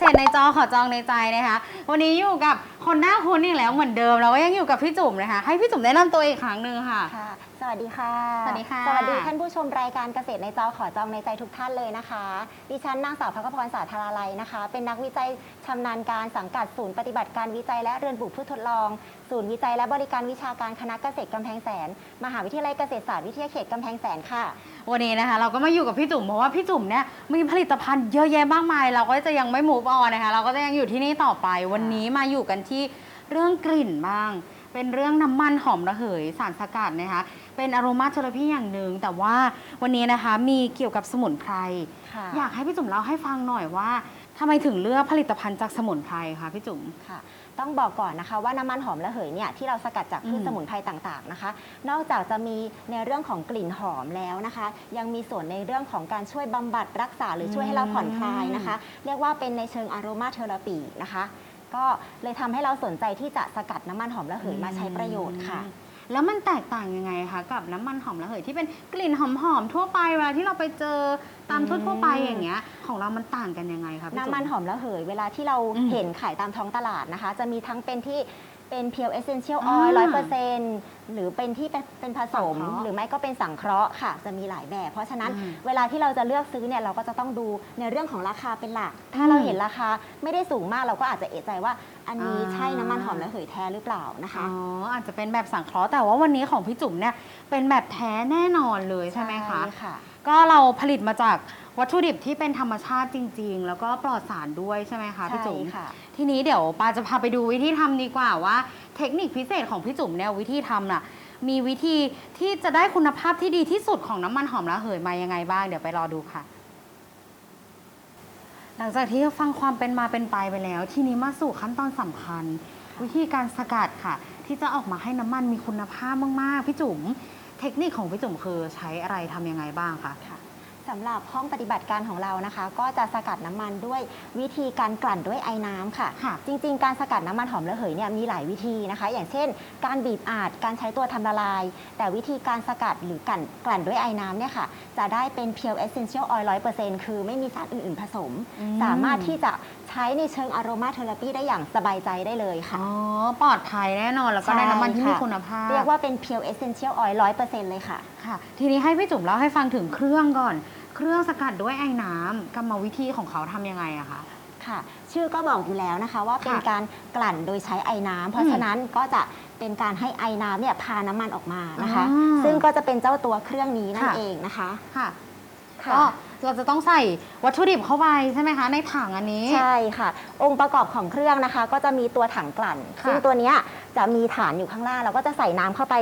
เกษตรในจอขอจองในใจนะคะ วันนี้อยู่กับคนหน้าคุ้นอีกแล้วเหมือนเดิมเราก็ยังอยู่กับพี่จุ๋มนะคะ ให้พี่จุ๋มแนะนำตัวอีกครั้งหนึ่งค่ะ ค่ะ สวัสดีค่ะ สวัสดีค่ะ สวัสดีท่านผู้ชมรายการเกษตรในจอขอจองในใจทุกท่านเลยนะคะ ดิฉันนางสาวพักพรสาธาราลัยนะคะ เป็นนักวิจัยชำนาญการสังกัดศูนย์ปฏิบัติการวิจัยและเรือนปลูกพืชทดลอง ศูนย์วิจัยและบริการวิชาการคณะเกษตรกำแพงแสน มหาวิทยาลัยเกษตรศาสตร์วิทยาเขตกำแพงแสนค่ะ วันนี้นะคะ เราก็มาอยู่กับพี่จุ๋มเพราะว่าพี่จุ๋มเนี่ยมีผลิตภัณฑ์เยอะแยะมากมาย เราก็จะยังไม่ move on นะคะ เราก็จะยังอยู่ที่นี่ต่อไป วันนี้มาอยู่กันที่เรื่องกลิ่นบ้าง เป็นเรื่องน้ำมันหอมระเหยสารสกัดนะคะ เป็นอโรมาเทอราพีอย่างหนึ่งแต่ว่าวันนี้นะคะมีเกี่ยวกับสมุนไพร ค่ะ อยากให้พี่จุ๋มเล่าให้ฟังหน่อยว่าทำไมถึงเลือกผลิตภัณฑ์จากสมุนไพรคะพี่จุ๋ม ค่ะต้องบอกก่อนนะคะว่าน้ำมันหอมระเหยเนี่ยที่เราสกัดจากพืชอืมสมุนไพรต่างๆนะคะ นอกจากจะมีในเรื่องของกลิ่นหอมแล้วนะคะ ยังมีส่วนในเรื่องของการช่วยบำบัดรักษาหรือช่วยให้เราผ่อนคลายนะคะ เรียกว่าเป็นในเชิงอารมาเทอราปีนะคะ ก็เลยทำให้เราสนใจที่จะสกัดน้ำมันหอมระเหยมาใช้ประโยชน์ค่ะ แล้วมันแตกต่างยังไงคะกับน้ำมันหอมระเหยที่เป็นกลิ่นหอมๆทั่วไปเวลาที่เราไปเจอตามอืมทั่วๆไปอย่างเงี้ย ของเรามันต่างกันยังไงคะพี่จุ๋ น้ำมันหอมระเหยเวลาที่เราอืมเห็นขายตามท้องตลาดนะคะ จะมีทั้งเป็นที่ เป็นเพียวเอเซนเชียลออ่าอยล์ร้อยเปอร์เซ็นต์หรือเป็นที่เป็นเป็นผสม สังเคราะห์หรือไม่ก็เป็นสังเคราะห์ค่ะ จะมีหลายแบบ เพราะฉะนั้นอืมเวลาที่เราจะเลือกซื้อเนี่ยเราก็จะต้องดูในเรื่องของราคาเป็นหลัก ถ้าอืมเราเห็นราคาไม่ได้สูงมากเราก็อาจจะเอะใจว่า อันนี้อ่า ใช่น้ำมันหอมระเหยแท้หรือเปล่านะคะ อ๋ออาจจะเป็นแบบสังเคราะห์แต่ว่าวันนี้ของพี่จุ๋มเนี่ยเป็นแบบแท้แน่นอนเลยใช่ไหมคะค่ะ ก็เราผลิตมาจาก วัตถุดิบที่เป็นธรรมชาติจริง ๆ แล้วก็ปลอดสารด้วยใช่ไหมคะพี่จุ๋มใช่ค่ะ ทีนี้เดี๋ยวปาจะพาไปดูวิธีทำดีกว่าว่า เทคนิคพิเศษของพี่จุ๋มเนี่ยวิธีทำน่ะมีวิธีที่จะได้คุณภาพที่ดีที่สุดของน้ำมันหอมระเหยมายังไงบ้างเดี๋ยวไปรอดูค่ะ หลังจากที่ฟังความเป็นมาเป็นไปไปแล้ว ทีนี้มาสู่ขั้นตอนสำคัญ วิธีการสกัดค่ะ ที่จะออกมาให้น้ำมันมีคุณภาพมากๆพี่จุ๋มเทคนิคของพี่จุ๋มคือใช้อะไรทำยังไงบ้างคะ ค่ะ สำหรับห้องปฏิบัติการของเรานะคะ ก็จะสกัดน้ำมันด้วยวิธีการกลั่นด้วยไอ้น้ำค่ะ ค่ะ จริงๆ การสกัดน้ำมันหอมระเหยเนี่ยมีหลายวิธีนะคะ อย่างเช่น การบีบอาดการใช้ตัวทำละลาย แต่วิธีการสกัดหรือกลั่นกลั่นด้วยไอ้น้ำเนี่ยค่ะ จะได้เป็นเพียวเอเซนเชียลออยล์ร้อยเปอร์เซ็นต์คือไม่มีสารอื่นๆผสม อืม สามารถที่จะ ใช้ในเชิงอารมาเทอราปีได้อย่างสบายใจได้เลยค่ะ อ๋อ ปลอดภัยแน่นอนแล้วก็ได้น้ำมันที่มีคุณภาพเรียกว่าเป็นเพียวเอเซนเชียลออยล์ร้อยเปอร์เซ็นต์เลยค่ะ ค่ะ ทีนี้ให้พี่จุ๋มเล่าให้ฟังถึงเครื่องก่อน เครื่องสกัดด้วยไอ้น้ำกรรมวิธีของเขาทำยังไงอะคะ ค่ะ ชื่อก็บอกอยู่แล้วนะคะ ว่าเป็นค่ะการกลั่นโดยใช้ไอ้น้ำเพราะฉะนั้นก็จะเป็นการให้ไอ้น้ำเนี่ยพาน้ำมันออกมานะคะ อ่าซึ่งก็จะเป็นเจ้าตัวเครื่องนี้นั่นค่ะ เองนะคะ ค่ะค่ะก็ เราจะต้องใส่วัตถุดิบเข้าไปใช่ไหมคะ ในถังอันนี้ ใช่ค่ะ องค์ประกอบของเครื่องนะคะ ก็จะมีตัวถังกลั่น ค่ะ ซึ่งตัวเนี้ยจะมีฐานอยู่ข้างล่างเราก็จะใส่น้ำเข้าไป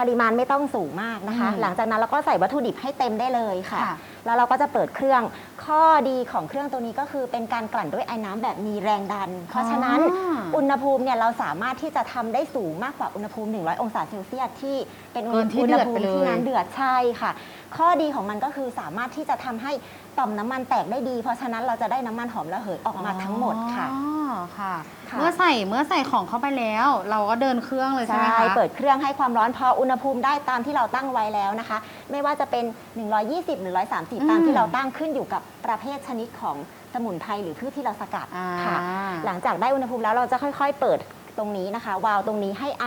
ปริมาณไม่ต้องสูงมากนะคะอืมหลังจากนั้นเราก็ใส่วัตถุดิบให้เต็มได้เลยค่ะ ค่ะ แล้วเราก็จะเปิดเครื่องข้อดีของเครื่องตัวนี้ก็คือเป็นการกลั่นด้วยไอ้น้ำแบบมีแรงดัน เพราะฉะนั้นอ๋ออุณหภูมิเนี่ยเราสามารถที่จะทำได้สูงมากกว่าอุณหภูมิ 100 องศาเซลเซียสที่เป็นอุณเกินที่อุณเดืหอดภูไปมิเลย ที่นั้นเดือดใช่ค่ะ ข้อดีของมันก็คือสามารถที่จะทำให้ต่อมน้ำมันแตกได้ดี เพราะฉะนั้นเราจะได้น้ำมันหอมระเหยออกมาทั้งหมดค่ะ อ๋อค่ะค่ะ เมื่อใส่เมื่อใส่ของเข้าไปแล้ว เราก็เดินเครื่องเลยใช่ไหมใช่คะเปิดเครื่องให้ความร้อนพออุณหภูมิได้ตามที่เราตั้งไว้แล้วนะคะ ไม่ว่าจะเป็น 120 หรือ 130 ตามอืมที่เราตั้งขึ้นอยู่กับประเภทชนิดของสมุนไพรหรือพืชที่เราสกัดอ่าค่ะ หลังจากได้อุณหภูมิแล้วเราจะค่อยๆ เปิดตรงนี้นะคะ วาล์วตรงนี้ให้ไอ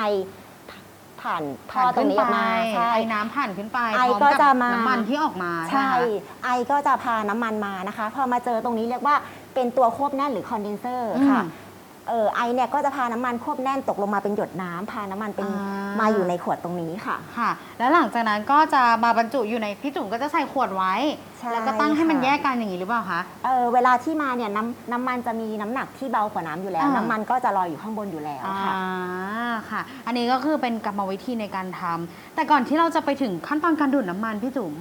ผ่านท่อตรงนี้ออกมาใช่ไอ้น้ำผ่านขึ้นไปไอพร้มก็บจะมาน้ำมันที่ออกมาใช่ไหมคะไอก็จะพาน้ำมันมานะคะ พอมาเจอตรงนี้เรียกว่าเป็นตัวควบแน่นหรือคอนเดนเซอร์ค่ะอืม เออไอเนี่ยก็จะพาน้ำมันควบแน่นตกลงมาเป็นหยดน้ำพาน้ำมันเป็นอ่าม มาอยู่ในขวดตรงนี้ค่ะ ค่ะ แล้วหลังจากนั้นก็จะมาบรรจุอยู่ในพี่จุ๋มก็จะใส่ขวดไว้ ใช่แล้วก็ตั้งให้มันค่ะ แยกกันอย่างนี้หรือเปล่าคะ เออเวลาที่มาเนี่ยน้ำน้ำมันจะมีน้ำหนักที่เบากว่าน้ำอยู่แล้ว อ่า น้ำมันก็จะลอยอยู่ข้างบนอยู่แล้วอ่าค่ะ ค่ะ อันนี้ก็คือเป็นกรรมวิธีในการทำแต่ก่อนที่เราจะไปถึงขั้นตอนการดูดน้ำมันพี่จุ๋ม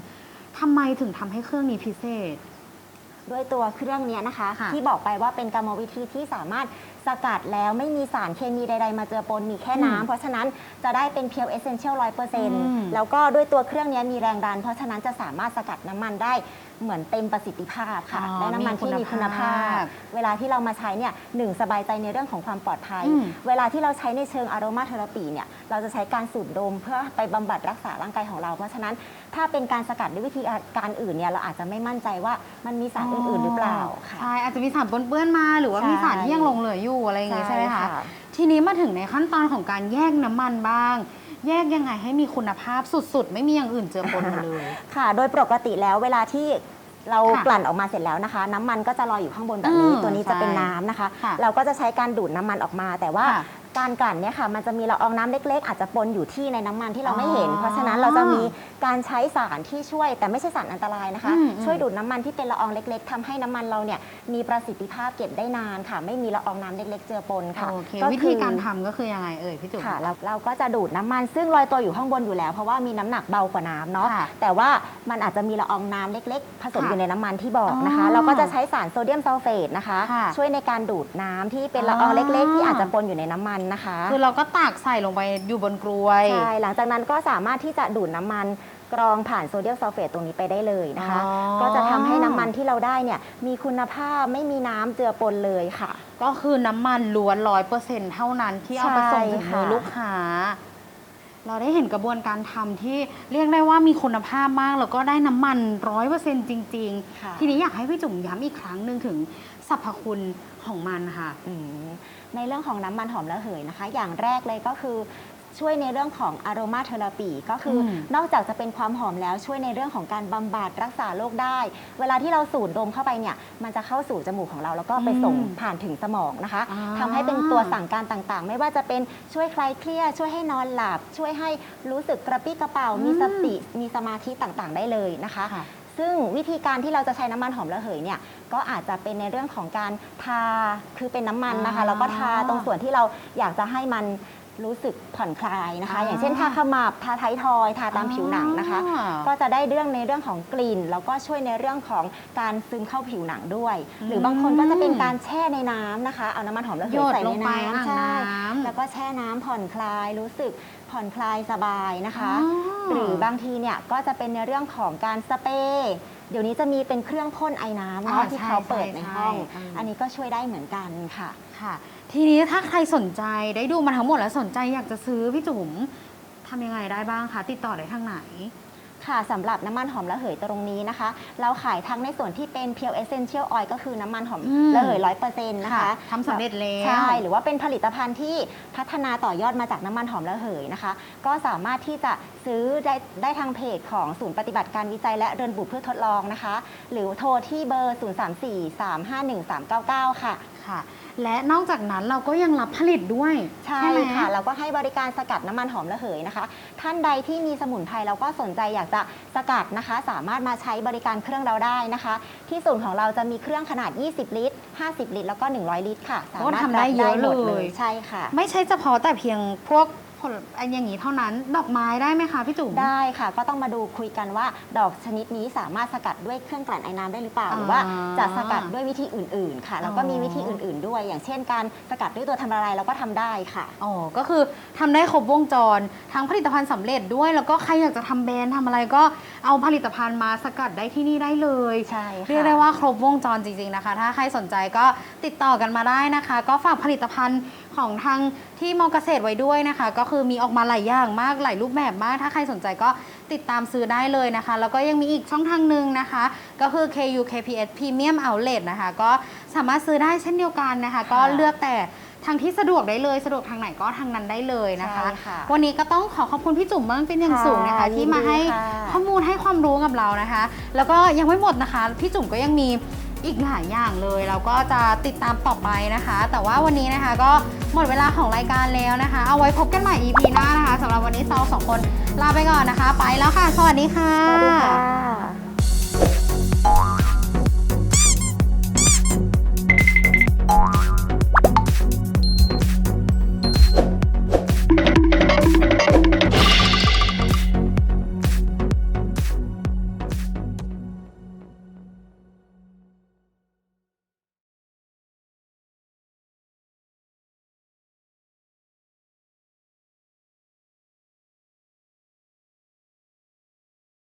ทำไมถึงทำให้เครื่องนี้พิเศษ ด้วยตัวเครื่องเนี้ยนะคะ ค่ะที่บอกไปว่าเป็นกรรมวิธีที่สามารถ สกัดแล้วไม่มีสารเคมีใด ๆ มาเจือปนมีแค่อืมน้ำ เพราะฉะนั้นจะได้เป็นเพียวเอเซนเชียลร้อยเปอร์เซ็นต์อืมแล้วก็ด้วยตัวเครื่องนี้มีแรงดัน เพราะฉะนั้นจะสามารถสกัดน้ำมันได้เหมือนเต็มประสิทธิภาพค่ะอ๋อและน้ำมันที่มีมีคุคุณณภาภาพพเวลาที่เรามาใช้เนี่ยหนึ่งสบายใจในเรื่องของความปลอดภัยอืมเวลาที่เราใช้ในเชิงอารมาเทอราปีเนี่ยเราจะใช้การสูดดมเพื่อไปบำบัดรักษาร่างกายของเรา เพราะฉะนั้น ถ้าเป็นการสกัดด้วยวิธีการอื่นเนี่ยเราอาจจะไม่มั่นใจว่ามันมีสารอื่นๆหรือเปล่าค่ะ ใช่อาจจะมีสารปนเปื้อนมาหรือว่าใช่มีสารที่ยังหลงเหลืออยู่อะไรอย่างงี้ใช่ไหมคะค่ะทีนี้มาถึงในขั้นตอนของการแยกน้ำมันบ้าง แยกยังไงให้มีคุณภาพสุดๆ ไม่มีอย่างอื่นเจือปนมาเลย ค่ะ โดยปกติแล้วเวลาที่เราค่ะกลั่นออกมาเสร็จแล้วนะคะ น้ำมันก็จะลอยอยู่ข้างบนแบบนี้อืมตัวนี้จะเป็นใช่น้ำนะคะค่ะเราก็จะใช้การดูดน้ำมันออกมา แต่ว่าค่ะ การกลั่นเนี่ยค่ะมันจะมีละอองน้ำเล็ก ๆ อาจจะปนอยู่ที่ในน้ำมันที่เราไม่เห็น อ๋อเพราะฉะนั้นเราจะมีการใช้สารที่ช่วย แต่ไม่ใช่สารอันตรายนะคะ อืมอืม ช่วยดูดน้ำมันที่เป็นละอองเล็ก ๆทำให้น้ำมันเราเนี่ยมีประสิทธิภาพเก็บได้นานค่ะ ไม่มีละอองน้ำเล็ก ๆ เจือปนค่ะโอเค ก็วิคืธีอการทำก็คือยังไงเอ่ยพี่จุ๋ม ค่ะเราเราก็จะดูดน้ำมันซึ่งลอยตัวอยู่ข้างบนอยู่แล้ว เพราะว่ามีน้ำหนักเบากว่าน้ำเนาะค่ะแต่ว่ามันอาจจะมีละอองน้ำเล็ก ๆ ผสมค่ะอยู่ในน้ำมันที่บอกนะคะ อ๋อเราก็จะใช้สารโซเดียมซัลเฟตนะคะ ค่ะช่วยในการดูดน้ำที่เป็นละอองอ๋อเล็ก ๆ ที่อาจจะปนอยู่ในน้ำมันนะคะ คือเราก็ตักใส่ลงไปอยู่บนกรวยใช่หลังจากนั้นก็สามารถที่จะดูดน้ำมันกรองผ่านโซเดียมซัลเฟตตรงนี้ไปได้เลยนะคะ อ๋อ ก็จะทำให้น้ำมันที่เราได้เนี่ยมีคุณภาพไม่มีน้ำเจือปนเลยค่ะ ก็คือน้ำมันล้วนร้อยเปอร์เซ็นต์เท่านั้นที่เอาไปส่งถึงมือใช่ค่ะ ลูกค้า เราได้เห็นกระบวนการทำที่เรียกได้ว่ามีคุณภาพมาก แล้วก็ได้น้ำมันร้อยเปอร์เซ็นต์จริง ค่ะ ๆ ทีนี้อยากให้พี่จุ๋มย้ำอีกครั้งหนึ่งถึงสรรพคุณของมันค่ะ อืมในเรื่องของน้ำมันหอมระเหยนะคะ อย่างแรกเลยก็คือ ช่วยในเรื่องของอารมาเทอราปีก็คืออมนอกจากจะเป็นความหอมแล้วช่วยในเรื่องของการบำบัดรักษาโรคได้ เวลาที่เราสูดดมเข้าไปเนี่ยมันจะเข้าสู่จมูกของเราแล้วก็ไปส่งอืมผ่านถึงสมองนะคะอ่า ทำให้เป็นตัวสั่งการต่างๆ ไม่ว่าจะเป็นช่วยคลายเครียดช่วยให้นอนหลับ ช่วยให้รู้สึกกระปรี้กระเป๋ามีสติมีสมาธิต่างๆ ได้เลยนะคะ ค่ะ ซึ่งวิธีการที่เราจะใช้น้ำมันหอมระเหยเนี่ยก็อาจจะเป็นในเรื่องของการทาคือเป็นน้ำมันนะคะ อ่าแล้วก็ทาตรงส่วนที่เราอยากจะให้มัน รู้สึกผ่อนคลายนะคะอ่าอย่างเช่นทาขมับทาไทยทอย ทาตามผิวหนังนะคะ อ่า ก็จะได้เรื่องในเรื่องของกลิ่น แล้วก็ช่วยในเรื่องของการซึมเข้าผิวหนังด้วย หรือบางคนก็จะเป็นการแช่ในน้ำนะคะ เอาน้ำมันหอมระเหหยยดใส่ลในงไปอ่างน้ำใช่ น้ำ แล้วก็แช่น้ำผ่อนคลายรู้สึกผ่อนคลายสบายนะคะ อ๋อ หรือบางทีเนี่ยก็จะเป็นในเรื่องของการสเปรย์เดี๋ยวนี้จะมีเป็นเครื่องพ่นไอ้น้ำอ่าเนาะที่เขาเปิดใช่ในใช่ห้องอืมอันนี้ก็ช่วยได้เหมือนกันค่ะ ค่ะ ทีนี้ถ้าใครสนใจได้ดูมาทั้งหมดแล้วสนใจอยากจะซื้อพี่จุ๋มทำยังไงได้บ้างคะ ติดต่อได้ทางไหน ค่ะสำหรับน้ำมันหอมระเหยตรงนี้นะคะ เราขายทั้งในส่วนที่เป็นเพียว Essential Oil ก็คือน้ำมันหอมอืม ระเหยร้อยเปอร์เซ็นต์นะคะค่ะทำสำเร็จแล้ว ใช่ หรือว่าเป็นผลิตภัณฑ์ที่พัฒนาต่อยอดมาจากน้ำมันหอมระเหยนะคะ ก็สามารถที่จะซื้อได้ได้ทางเพจของศูนย์ปฏิบัติการวิจัยและเรือนบุตรเพื่อทดลองนะคะ หรือโทรที่เบอร์ 0343513399 ค่ะ ค่ะ และนอกจากนั้นเราก็ยังรับผลิตด้วยใช่ไหมค่ะ เราก็ให้บริการสกัดน้ำมันหอมระเหยนะคะ ท่านใดที่มีสมุนไพรเราก็สนใจอยากจะสกัดนะคะ สามารถมาใช้บริการเครื่องเราได้นะคะ ที่ศูนย์ของเราจะมีเครื่องขนาด 20 ลิตร 50 ลิตร แล้วก็ 100 ลิตรค่ะ สามารถโอ้ทำได้เยอะรับหมดเลยใช่ค่ะ ไม่ใช่เฉพาะแต่เพียงพวก ผลอันอย่างนี้เท่านั้น ดอกไม้ได้ไหมคะพี่จุ๋ม ได้ค่ะ ก็ต้องมาดูคุยกันว่า ดอกชนิดนี้สามารถสกัดด้วยเครื่องกลั่นไอน้ำได้หรือเปล่าอ่าหรือว่าจะสกัดด้วยวิธีอื่น ๆ ค่ะ แล้วก็อ๋อมีวิธีอื่น ๆ ด้วย อย่างเช่น การสกัดด้วยตัวทำละลายเราก็ทำได้ค่ะอ๋อก็คือทำได้ครบวงจรทั้งผลิตภัณฑ์สำเร็จด้วย แล้วก็ใครอยากจะทำแบรนด์ทำอะไรก็เอาผลิตภัณฑ์มาสกัดได้ที่นี่ได้เลยใช่ค่ะเรียกได้ว่าครบวงจรจริง ๆนะคะ ถ้าใครสนใจก็ติดต่อกันมาได้นะคะ ก็ฝากผลิตภัณฑ์ของทางที่มอเกษตรไว้ด้วยนะคะ ก็คือมีออกมาหลายอย่างมากหลายรูปแบบมาก ถ้าใครสนใจก็ติดตามซื้อได้เลยนะคะ แล้วก็ยังมีอีกช่องทางหนึ่งนะคะ ก็คือ KU KPS Premium Outlet นะคะ ก็สามารถซื้อได้เช่นเดียวกันนะคะ ก็เลือกแต่ทางที่สะดวกได้เลยสะดวกทางไหนก็ทางนั้นได้เลยนะคะใช่ค่ะวันนี้ก็ต้องขอขอบคุณพี่จุ๋มมากเป็นอย่างสูงนะคะค่ะที่มาให้ยินดีค่ะข้อมูลให้ความรู้กับเรานะคะ แล้วก็ยังไม่หมดนะคะ พี่จุ๋มก็ยังมี อีกหลายอย่างเลย เราก็จะติดตามต่อไปนะคะ แต่ว่าวันนี้นะคะก็หมดเวลาของรายการแล้วนะคะ เอาไว้พบกันใหม่ EP หน้านะคะสำหรับวันนี้เราสองคนลาไปก่อนนะคะ ไปแล้วค่ะ สวัสดีค่ะสวัสดีค่ะ